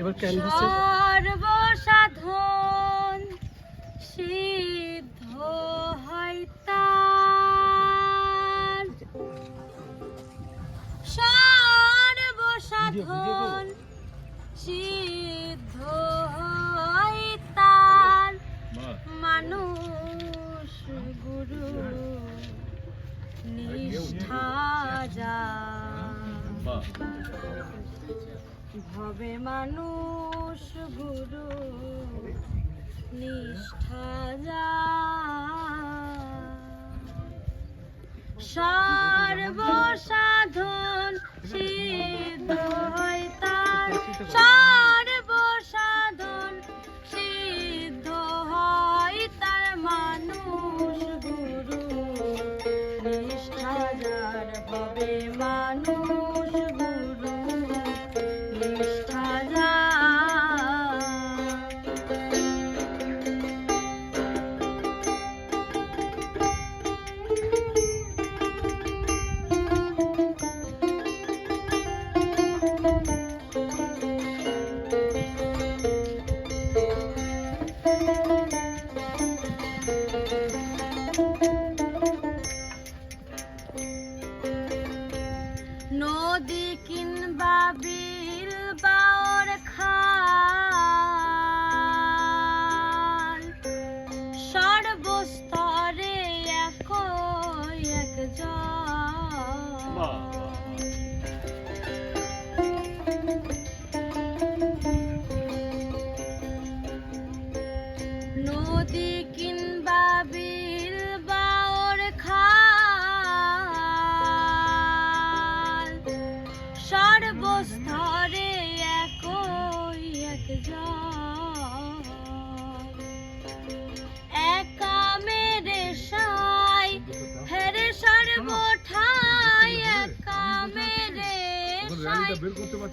এবার ক্যানভাসে সর্বসাধন সিদ্ধ হয় তার। সর্বসাধন সিদ্ধ হয় তার। মানুষ গুরু নিষ্ঠা যা ভবে মানুষ গুরু নিষ্ঠা যা সর্বসাধন সিদ্ধ হয় তার। নদী কিংবা বিল বাওর খাল। সর্বস্তরে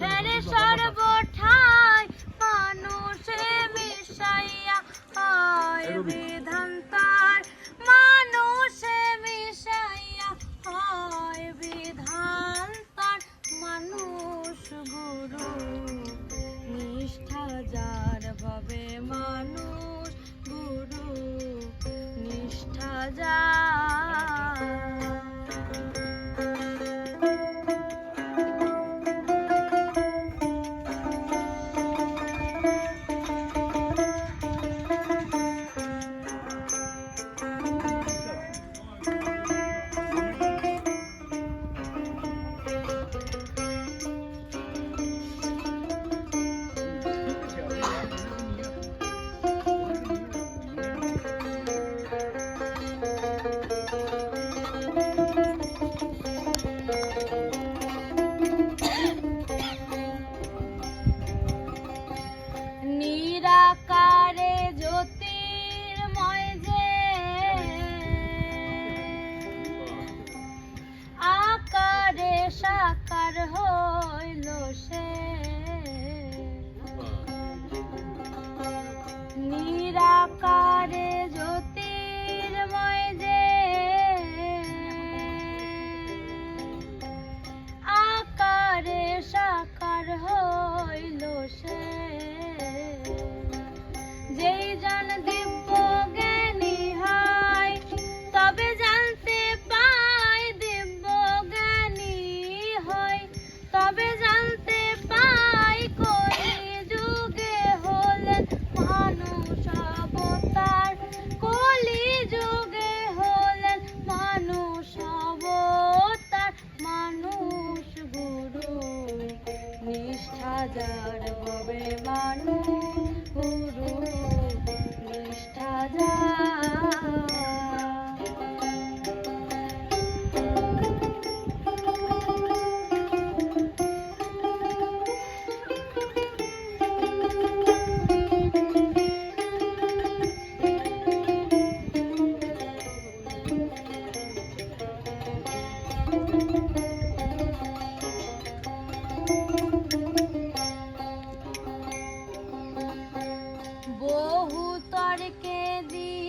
ফেরে সর্বঠাই মানুষে মিশাইয়া হয় তবে জানতে পাই কই যুগে হলেন মানুষ অবতার? কলি যুগে হলেন মানুষ অবতার। মানুষ গুরু নিষ্ঠা যারা বহু তর্কে দিয়ে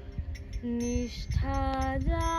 নিষ্ঠা যা।